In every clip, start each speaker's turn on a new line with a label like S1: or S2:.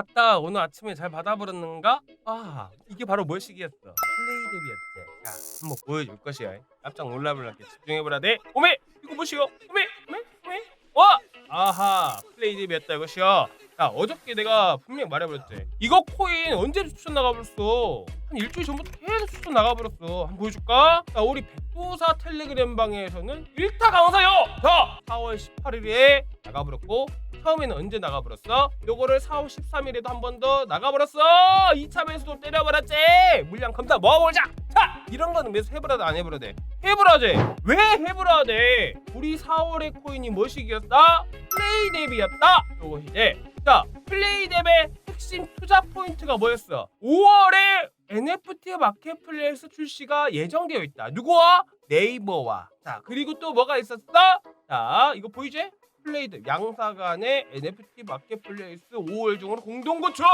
S1: 아따 오늘 아침에 잘 받아버렸는가? 아 이게 바로 뭐시기였어 플레이 랩이었지 자 한번 보여줄 것이야. 깜짝 놀라버렸게 집중해보라 돼 오메! 이거 뭐시여 오메 오메 오메! 와! 아하 플레이 랩이었다 이것이여 야 어저께 내가 분명히 말해버렸지 이거 코인 언제 추천 나가버렸어 한 일주일 전부터 계속 추천 나가버렸어 한번 보여줄까? 자 우리 백도사 텔레그램 방에서는 1타 강사요 자 4월 18일에 나가버렸고 처음에는 언제 나가버렸어? 요거를 4월 13일에도 한 번 더 나가버렸어 2차 매수도 때려버렸지 물량 검사 모아보자 자 이런 거는 매수 해보라도 안 해보라 돼 해보라 돼 왜 해보라 돼 우리 4월의 코인이 뭐시기였다? 플레이 랩이었다 요것이지 자 플레이 랩의 핵심 투자 포인트가 뭐였어? 5월에 NFT 마켓플레이스 출시가 예정되어 있다 누구와? 네이버와 자 그리고 또 뭐가 있었어? 자 이거 보이지? 플레이드 양사 간의 NFT 마켓플레이스 5월 중으로 공동 구축!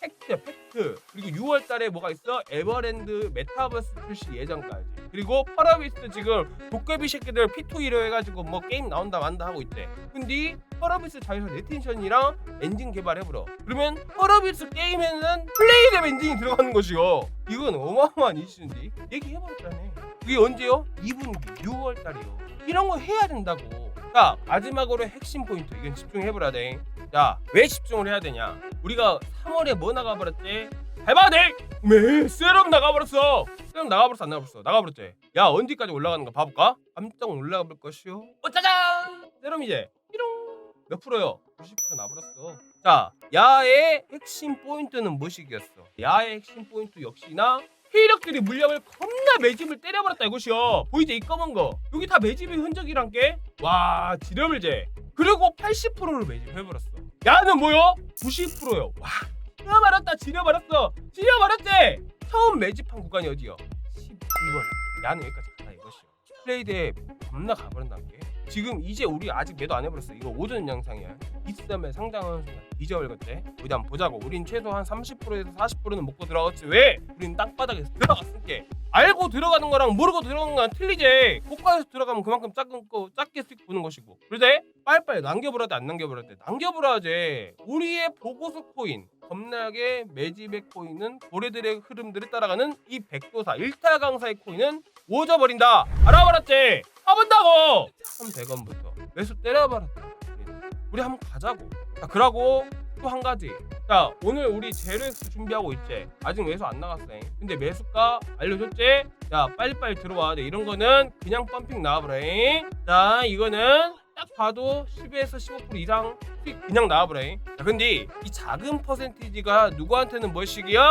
S1: 팩트 팩트. 그리고 6월 달에 뭐가 있어? 에버랜드 메타버스 출시 예정까지. 그리고 펄어비스 지금 도깨비 새끼들 P2E로 해가지고 뭐 게임 나온다 만다 하고 있대. 근데 펄어비스 자회사 네틴션이랑 엔진 개발해보러. 그러면 펄어비스 게임에는 플레이랩 엔진이 들어가는 것이요. 이건 어마어마한 이슈인데 얘기해버렸잖아 그게 언제요? 2분기 6월 달이요. 이런 거 해야 된다고 자 마지막으로 핵심 포인트 이건 집중해보라 돼. 자왜 집중을 해야 되냐? 우리가 3월에 뭐 나가버렸지? 해봐야 매 세럼 나가버렸어. 세럼 나가버렸어 안 나가버렸어? 나가버렸지. 야 언제까지 올라가는가 봐볼까? 깜짝 놀라볼 것이오. 어 짜잔! 세럼 이제 삐롱 몇 프로요? 90% 나버렸어. 자 야의 핵심 포인트는 무엇이겠어? 야의 핵심 포인트 역시나 세력들이 물량을 겁나 매집을 때려버렸다 이것이요. 보이지? 이 검은 거. 여기 다 매집의 흔적이란 게와 지렴을제 그리고 80%를 매집해버렸어. 야는 뭐요? 90%요. 와 지려버렸다 지려버렸어. 지려버렸지? 처음 매집한 구간이 어디요? 12월 야는 여기까지 갔다 이것이요. 트레이드에 겁나 가버린다는 게 지금 이제 우리 아직 매도 안 해버렸어. 이거 오전 영상이야. 이썸에 상장하는 순간 잊어버렸대 우리 한번 보자고. 우린 최소 한 30%에서 40%는 먹고 들어갔지. 왜? 우린 땅바닥에서 들어갔을게. 알고 들어가는 거랑 모르고 들어가는 거랑 틀리지. 고가에서 들어가면 그만큼 작은 거 작게 씩 보는 것이고. 그런데 빨리빨리 남겨보라 돼안 남겨보라 돼 남겨보라지. 우리의 보고서 코인 겁나게 매집의 코인은 고래들의 흐름들을 따라가는 이 백도사 일타 강사의 코인은 오져버린다. 알아버렸지 가본다고! 1100원부터. 매수 때려버렸다. 우리 한번 가자고. 자 그러고 또 한 가지. 자 오늘 우리 제로엑스 준비하고 있지? 아직 매수 안 나갔어. 근데 매수가 알려줬지? 자 빨리빨리 들어와. 돼 이런 거는 그냥 펌핑 나와버려. 자 이거는 딱 봐도 10에서 15% 이상 그냥 나와버려 자 근데 이 작은 퍼센티지가 누구한테는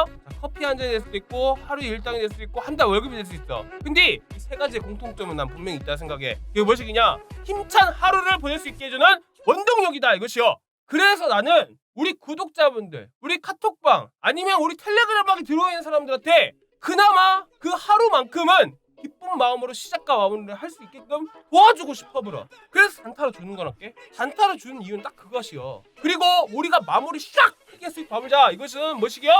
S1: 자, 커피 한 잔이 될 수도 있고 하루 일당이 될 수도 있고 한 달 월급이 될 수 있어. 근데 이 세 가지의 공통점은 난 분명히 있다 생각해. 그게 뭐시기냐? 힘찬 하루를 보낼 수 있게 해주는 원동력이다 이것이요. 그래서 나는 우리 구독자분들, 우리 카톡방 아니면 우리 텔레그램방에 들어와 있는 사람들한테 그나마 그 하루만큼은 기쁜 마음으로 시작과 마무리를 할 수 있게끔 도와주고 싶어버려. 그래서 단타로 주는 거랄게. 단타로 주는 이유는 딱 그것이요. 그리고 우리가 마무리 샥 수익 봐보자. 이것은 뭐시기요?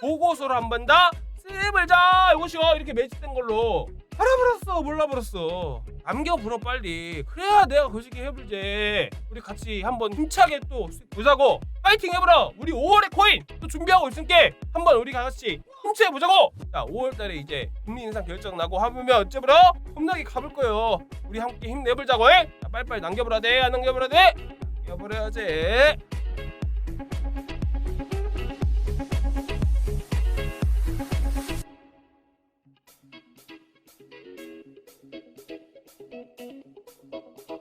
S1: 보고서를 한번더 쓰물자 이것이요. 이렇게 매집된 걸로 알아버렸어 몰라버렸어 남겨보러 빨리 그래야 내가 거시기 해불지 우리 같이 한번 힘차게 또 보자고 파이팅 해보라 우리 5월에 코인 또 준비하고 있으니까 한번 우리 같이 힘차게 보자고 자 5월달에 이제 금리 인상 결정 나고 하면 어쩌보라 겁나게 가볼 거예요. 우리 함께 힘내보자고 해 자, 빨리빨리 남겨보라 돼 안 남겨보라 돼 남겨버려야지